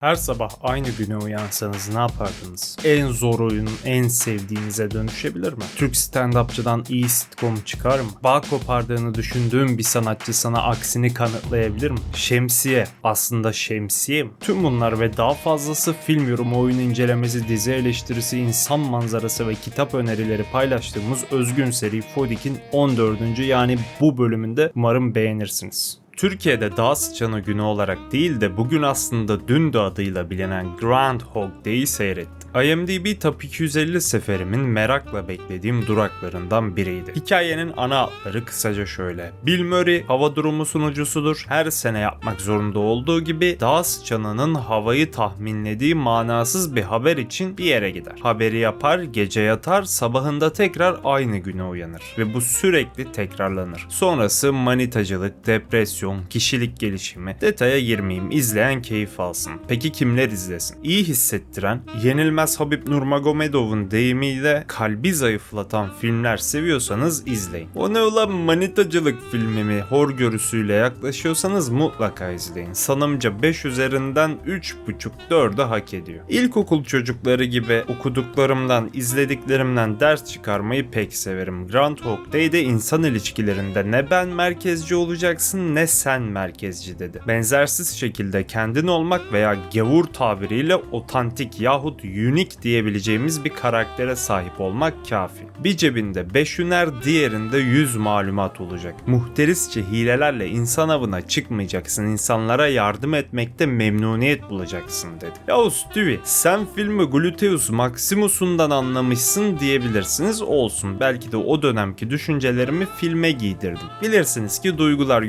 Her sabah aynı güne uyansanız ne yapardınız? En zor oyunun en sevdiğinize dönüşebilir mi? Türk stand-upçıdan iyi sitcom çıkar mı? Bağ kopardığını düşündüğüm bir sanatçı sana aksini kanıtlayabilir mi? Şemsiye aslında şemsiye mi? Tüm bunlar ve daha fazlası film yorumu, oyun incelemesi, dizi eleştirisi, insan manzarası ve kitap önerileri paylaştığımız özgün seri Fodik'in 14. yani bu bölümünde umarım beğenirsiniz. Türkiye'de dağ sıçanı günü olarak değil de bugün aslında dün de adıyla bilinen Groundhog Day'i seyrettim. IMDb Top 250 seferimin merakla beklediğim duraklarından biriydi. Hikayenin ana hatları kısaca şöyle. Bill Murray hava durumu sunucusudur. Her sene yapmak zorunda olduğu gibi dağ sıçanının havayı tahminlediği manasız bir haber için bir yere gider. Haberi yapar, gece yatar, sabahında tekrar aynı güne uyanır. Ve bu sürekli tekrarlanır. Sonrası manitacılık, depresyon, kişilik gelişimi. Detaya girmeyeyim, izleyen keyif alsın. Peki kimler izlesin? İyi hissettiren, yenilmez Habib Nurmagomedov'un deyimiyle kalbi zayıflatan filmler seviyorsanız izleyin. O ne ulan manitacılık filmi mi hor görüsüyle yaklaşıyorsanız mutlaka izleyin. Sanımca 5 üzerinden 3.5-4'ü hak ediyor. İlkokul çocukları gibi okuduklarımdan, izlediklerimden ders çıkarmayı pek severim. Groundhog Day'de insan ilişkilerinde ne ben merkezci olacaksın ne sen merkezci dedi. Benzersiz şekilde kendin olmak veya gavur tabiriyle otantik yahut unique diyebileceğimiz bir karaktere sahip olmak kafi. Bir cebinde 5 hüner, diğerinde 100 malumat olacak. Muhterisçe hilelerle insan avına çıkmayacaksın, insanlara yardım etmekte memnuniyet bulacaksın dedi. Yahu Stewie sen filmi Gluteus Maximus'undan anlamışsın diyebilirsiniz olsun. Belki de o dönemki düşüncelerimi filme giydirdim. Bilirsiniz ki duygular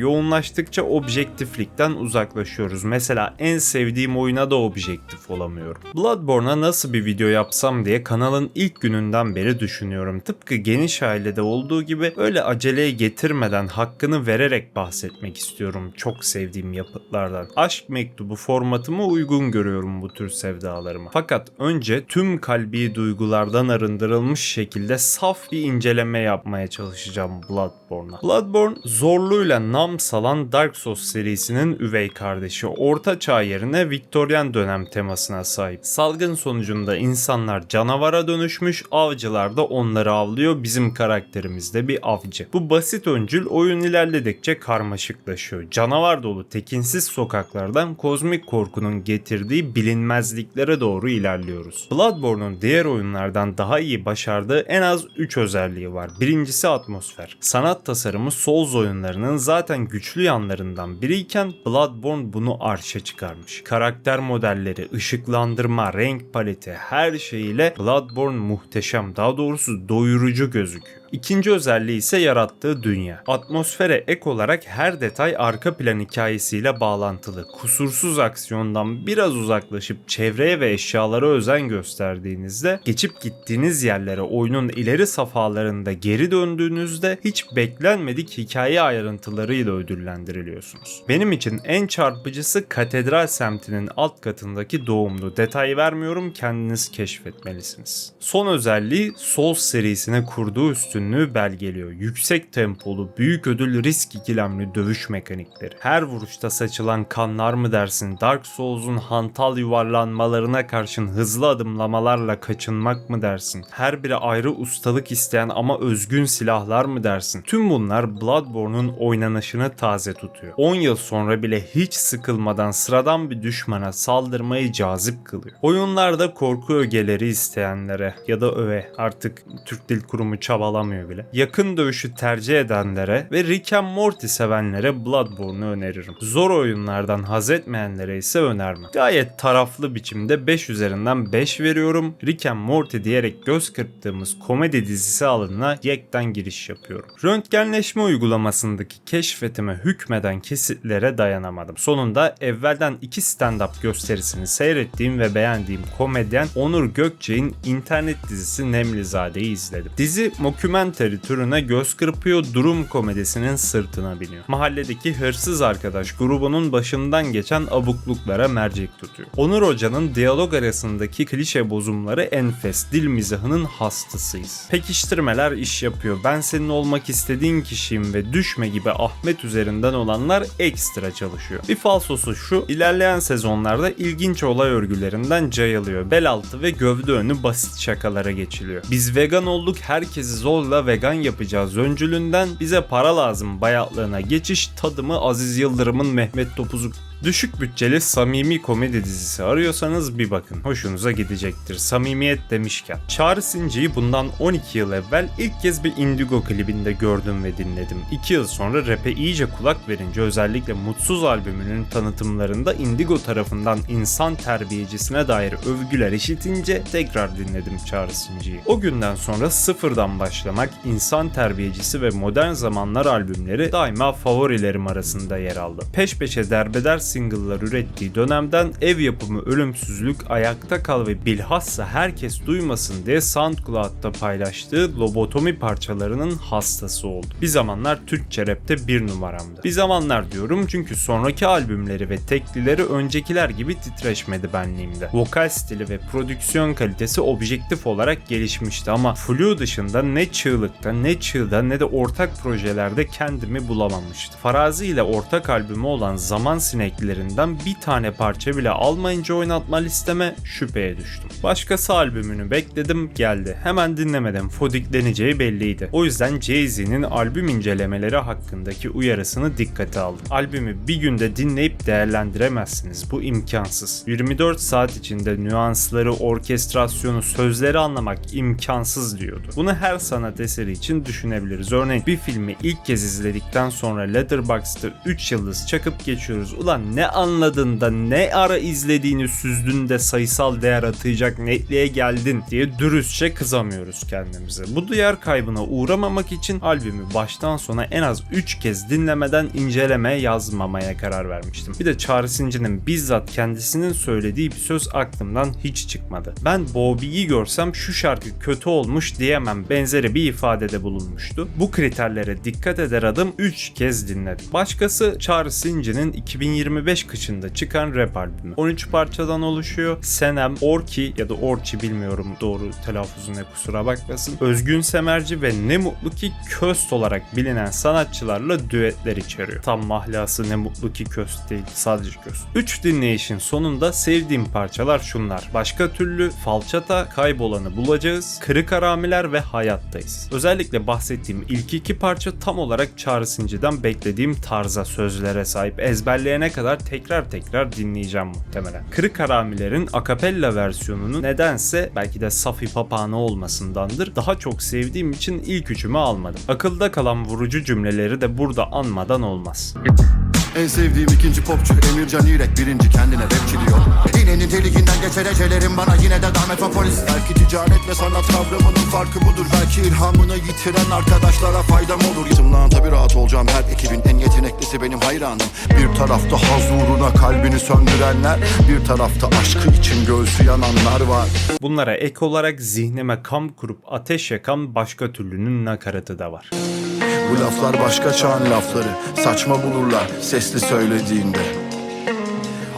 yoğunlaştıkça objektiflikten uzaklaşıyoruz. Mesela en sevdiğim oyuna da objektif olamıyorum. Bloodborne'a nasıl bir video yapsam diye kanalın ilk gününden beri düşünüyorum. Tıpkı geniş ailede olduğu gibi öyle aceleye getirmeden hakkını vererek bahsetmek istiyorum çok sevdiğim yapıtlardan. Aşk mektubu formatımı uygun görüyorum bu tür sevdalarıma. Fakat önce tüm kalbi duygulardan arındırılmış şekilde saf bir inceleme yapmaya çalışacağım Bloodborne'a. Bloodborne zorluğuyla nam salan Dark Souls serisinin üvey kardeşi. Orta çağ yerine Viktoryen dönem temasına sahip. Salgın sonucunda insanlar canavara dönüşmüş, avcılar da onları avlıyor. Bizim karakterimiz de bir avcı. Bu basit öncül oyun ilerledikçe karmaşıklaşıyor. Canavar dolu tekinsiz sokaklardan kozmik korkunun getirdiği bilinmezliklere doğru ilerliyoruz. Bloodborne'un diğer oyunlardan daha iyi başardığı en az 3 özelliği var. Birincisi atmosfer. Sanat tasarımı Souls oyunlarının zaten güçlü yanlarından biriyken Bloodborne bunu arşa çıkarmış. Karakter modelleri, ışıklandırma, renk paleti her şeyiyle Bloodborne muhteşem. Daha doğrusu doyurucu gözüküyor. İkinci özelliği ise yarattığı dünya. Atmosfere ek olarak her detay arka plan hikayesiyle bağlantılı. Kusursuz aksiyondan biraz uzaklaşıp çevreye ve eşyalara özen gösterdiğinizde geçip gittiğiniz yerlere oyunun ileri safhalarında geri döndüğünüzde hiç beklenmedik hikaye ayrıntılarıyla ödüllendiriliyorsunuz. Benim için en çarpıcısı katedral semtinin alt katındaki doğumdu. Detay vermiyorum kendiniz keşfetmelisiniz. Son özelliği Souls serisine kurduğu üstün üstünlüğü belgeliyor. Yüksek tempolu, büyük ödül risk ikilemli dövüş mekanikleri. Her vuruşta saçılan kanlar mı dersin, Dark Souls'un hantal yuvarlanmalarına karşın hızlı adımlamalarla kaçınmak mı dersin? Her biri ayrı ustalık isteyen ama özgün silahlar mı dersin? Tüm bunlar Bloodborne'un oynanışını taze tutuyor. 10 yıl sonra bile hiç sıkılmadan sıradan bir düşmana saldırmayı cazip kılıyor. Oyunlarda korku ögeleri isteyenlere ya da öve artık Türk Dil Kurumu çabalamıyor bile. Yakın dövüşü tercih edenlere ve Rick and Morty sevenlere Bloodborne'u öneririm. Zor oyunlardan haz etmeyenlere ise önermem. Gayet taraflı biçimde 5 üzerinden 5 veriyorum. Rick and Morty diyerek göz kırptığımız komedi dizisi alanına yekten giriş yapıyorum. Röntgenleşme uygulamasındaki keşfetime hükmeden kesitlere dayanamadım. Sonunda evvelden iki stand-up gösterisini seyrettiğim ve beğendiğim komedyen Onur Gökçe'nin internet dizisi Nemlizade'yi izledim. Dizi mockumentary Mockumentary türüne göz kırpıyor, durum komedisinin sırtına biniyor. Mahalledeki hırsız arkadaş grubunun başından geçen abukluklara mercek tutuyor. Onur Hoca'nın diyalog arasındaki klişe bozumları enfes, dil mizahının hastasıyız. Pekiştirmeler iş yapıyor. Ben senin olmak istediğin kişiyim ve düşme gibi Ahmet üzerinden olanlar ekstra çalışıyor. Bir falsosu şu, ilerleyen sezonlarda ilginç olay örgülerinden cayılıyor. Bel altı ve gövde önü basit şakalara geçiliyor. Biz vegan olduk, herkesi zorla vegan yapacağız öncülünden bize para lazım bayatlığına geçiş tadımı Aziz Yıldırım'ın Mehmet Topuz'u Düşük bütçeli samimi komedi dizisi arıyorsanız bir bakın. Hoşunuza gidecektir. Samimiyet demişken. Çağrı Sinci'yi bundan 12 yıl evvel ilk kez bir Indigo klibinde gördüm ve dinledim. 2 yıl sonra rap'e iyice kulak verince özellikle Mutsuz albümünün tanıtımlarında Indigo tarafından insan terbiyecisine dair övgüler işitince tekrar dinledim Çağrı Sinci'yi. O günden sonra sıfırdan başlamak, insan terbiyecisi ve modern zamanlar albümleri daima favorilerim arasında yer aldı. Peş peşe derbeder single'lar ürettiği dönemden ev yapımı Ölümsüzlük, Ayakta Kal ve bilhassa herkes duymasın diye SoundCloud'da paylaştığı lobotomi parçalarının hastası oldu. Bir zamanlar Türkçe rapte bir numaramdı. Bir zamanlar diyorum çünkü sonraki albümleri ve teklileri öncekiler gibi titreşmedi benliğimde. Vokal stili ve prodüksiyon kalitesi objektif olarak gelişmişti ama Flu dışında ne çığlıkta ne çığda ne de ortak projelerde kendimi bulamamıştım. Farazi ile ortak albümü olan Zaman Sinek şarkılarından bir tane parça bile almayınca oynatma listeme şüpheye düştüm. Başkası albümünü bekledim geldi. Hemen dinlemedim. Fodikleneceği belliydi. O yüzden Jay-Z'nin albüm incelemeleri hakkındaki uyarısını dikkate aldım. Albümü bir günde dinleyip değerlendiremezsiniz. Bu imkansız. 24 saat içinde nüansları, orkestrasyonu, sözleri anlamak imkansız diyordu. Bunu her sanat eseri için düşünebiliriz. Örneğin bir filmi ilk kez izledikten sonra Letterboxd'da 3 yıldız çakıp geçiyoruz. Ulan ne anladın da ne ara izlediğini süzdün de sayısal değer atayacak netliğe geldin diye dürüstçe kızamıyoruz kendimize. Bu duyar kaybına uğramamak için albümü baştan sona en az 3 kez dinlemeden inceleme yazmamaya karar vermiştim. Bir de Çağrı Sinci'nin bizzat kendisinin söylediği bir söz aklımdan hiç çıkmadı. Ben Bobby'yi görsem şu şarkı kötü olmuş diyemem benzeri bir ifadede bulunmuştu. Bu kriterlere dikkat eder adım 3 kez dinledim. Başkası Çağrı Sinci'nin 2025 kışında çıkan rap albümü. 13 parçadan oluşuyor. Senem, Orki ya da Orçi bilmiyorum doğru telaffuzuna kusura bakmasın. Özgün Semerci ve ne mutlu ki Köst olarak bilinen sanatçılarla düetler içeriyor. Tam mahlası ne mutlu ki Köst değil sadece Köst. 3 dinleyişin sonunda sevdiğim parçalar şunlar. Başka türlü falçata kaybolanı bulacağız. Kırık aramiler ve hayattayız. Özellikle bahsettiğim ilk iki parça tam olarak Çağrı Sinci'den beklediğim tarza sözlere sahip. Ezberleyene kadar tekrar tekrar dinleyeceğim muhtemelen. Kırık Haramilerin akapella versiyonunu nedense belki de Safi Papağanı olmasındandır daha çok sevdiğim için ilk üçümü almadım. Akılda kalan vurucu cümleleri de burada anmadan olmaz. En sevdiğim ikinci popçu Emircan İrek birinci kendine rapçi diyor İğnenin deliğinden geçer ecelerim bana yine de daha metropolis. Belki ticaret ve sanat kavramının farkı budur Belki ilhamını yitiren arkadaşlara faydam olur. Yıtımlan tabi rahat olacağım her ekibin en yeteneklisi benim hayranım. Bir tarafta haz uğruna kalbini söndürenler Bir tarafta aşkı için göğsü yananlar var. Bunlara ek olarak zihnime kamp kurup ateş yakan başka türlünün nakaratı da var. Bu laflar başka çağın lafları. Saçma bulurlar sesli söylediğinde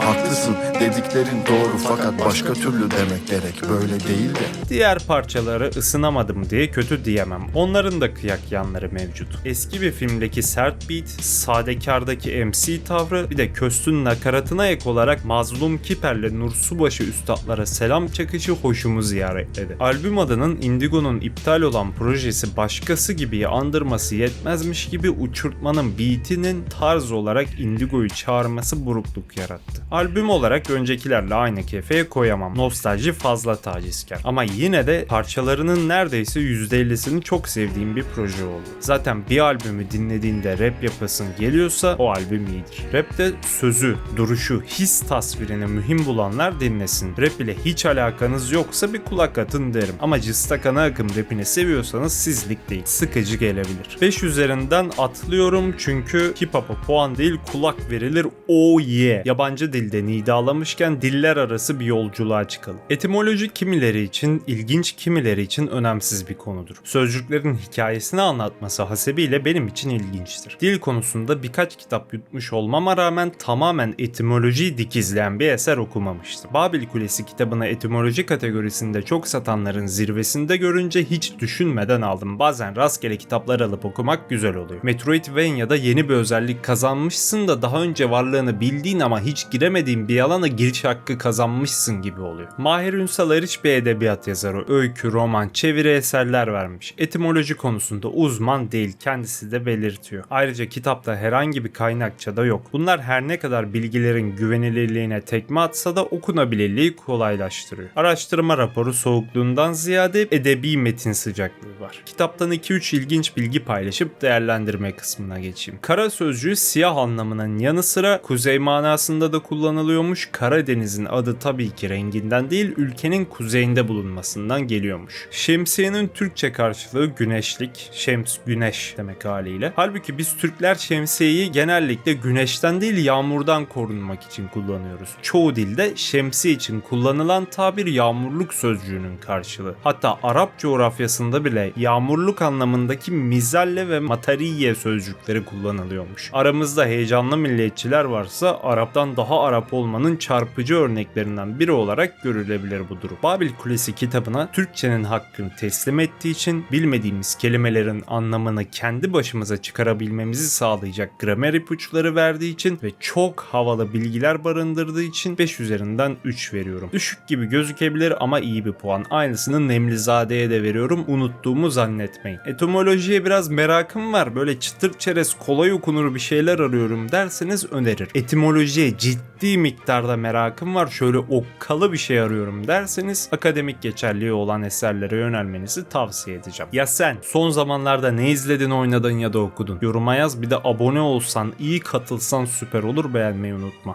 Haklısın dediklerin doğru fakat başka türlü demek gerek böyle değil de Diğer parçaları ısınamadım diye kötü diyemem. Onların da kıyak yanları mevcut. Eski bir filmdeki sert beat, sadekardaki MC tavrı bir de Köst'ün nakaratına ek olarak Mazlum Kiper'le Nur Subaşı üstadlara selam çakışı hoşumu ziyaretledi. Albüm adının Indigo'nun iptal olan projesi başkası gibi andırması yetmezmiş gibi uçurtmanın beatinin tarz olarak Indigo'yu çağırması burukluk yarattı. Albüm olarak öncekilerle aynı kefeye koyamam. Nostalji fazla tacizkar. Ama yine de parçalarının neredeyse %50'sini çok sevdiğim bir proje oldu. Zaten bir albümü dinlediğinde rap yapasın geliyorsa o albüm iyidir. Rapte sözü, duruşu, his tasvirini mühim bulanlar dinlesin. Rap ile hiç alakanız yoksa bir kulak atın derim. Ama cıstakana akım rapini seviyorsanız sizlik değil. Sıkıcı gelebilir. 5 üzerinden atlıyorum çünkü hip hop'a puan değil kulak verilir oh yeah. Yabancı dil dilde nidalamışken diller arası bir yolculuğa çıkalım. Etimoloji kimileri için ilginç, kimileri için önemsiz bir konudur. Sözcüklerin hikayesini anlatması hasebiyle benim için ilginçtir. Dil konusunda birkaç kitap yutmuş olmama rağmen tamamen etimolojiyi dikizleyen bir eser okumamıştım. Babil Kulesi kitabını etimoloji kategorisinde çok satanların zirvesinde görünce hiç düşünmeden aldım. Bazen rastgele kitaplar alıp okumak güzel oluyor. Metroidvania'da yeni bir özellik kazanmışsın da daha önce varlığını bildiğin ama hiç giremediğin bir alana giriş hakkı kazanmışsın gibi oluyor. Mahir Ünsal Eriç bir edebiyat yazarı, öykü, roman, çeviri eserler vermiş. Etimoloji konusunda uzman değil kendisi de belirtiyor. Ayrıca kitapta herhangi bir kaynakça da yok. Bunlar her ne kadar bilgilerin güvenilirliğine tekme atsa da okunabilirliği kolaylaştırıyor. Araştırma raporu soğukluğundan ziyade edebi metin sıcaklığı var. Kitaptan 2-3 ilginç bilgi paylaşıp değerlendirme kısmına geçeyim. Kara sözcüğü siyah anlamının yanı sıra kuzey manasında da kullanılıyormuş. Karadeniz'in adı tabii ki renginden değil ülkenin kuzeyinde bulunmasından geliyormuş. Şemsiyenin Türkçe karşılığı güneşlik, şems güneş demek haliyle. Halbuki biz Türkler şemsiyeyi genellikle güneşten değil yağmurdan korunmak için kullanıyoruz. Çoğu dilde şemsiye için kullanılan tabir yağmurluk sözcüğünün karşılığı. Hatta Arap coğrafyasında bile yağmurluk anlamındaki mizalle ve matariye sözcükleri kullanılıyormuş. Aramızda heyecanlı milliyetçiler varsa Arap'tan daha Arap olmanın çarpıcı örneklerinden biri olarak görülebilir bu durum. Babil Kulesi kitabına Türkçenin hakkını teslim ettiği için bilmediğimiz kelimelerin anlamını kendi başımıza çıkarabilmemizi sağlayacak gramer ipuçları verdiği için ve çok havalı bilgiler barındırdığı için 5 üzerinden 3 veriyorum. Düşük gibi gözükebilir ama iyi bir puan. Aynısını Nemlizade'ye de veriyorum. Unuttuğumu zannetmeyin. Etimolojiye biraz merakım var. Böyle çıtır çerez kolay okunur bir şeyler arıyorum derseniz öneririm. Etimolojiye ciddi miktarda merakım var. Şöyle okkalı bir şey arıyorum derseniz akademik geçerliği olan eserlere yönelmenizi tavsiye edeceğim. Ya sen son zamanlarda ne izledin, oynadın ya da okudun? Yoruma yaz bir de abone olsan, iyi katılsan süper olur beğenmeyi unutma.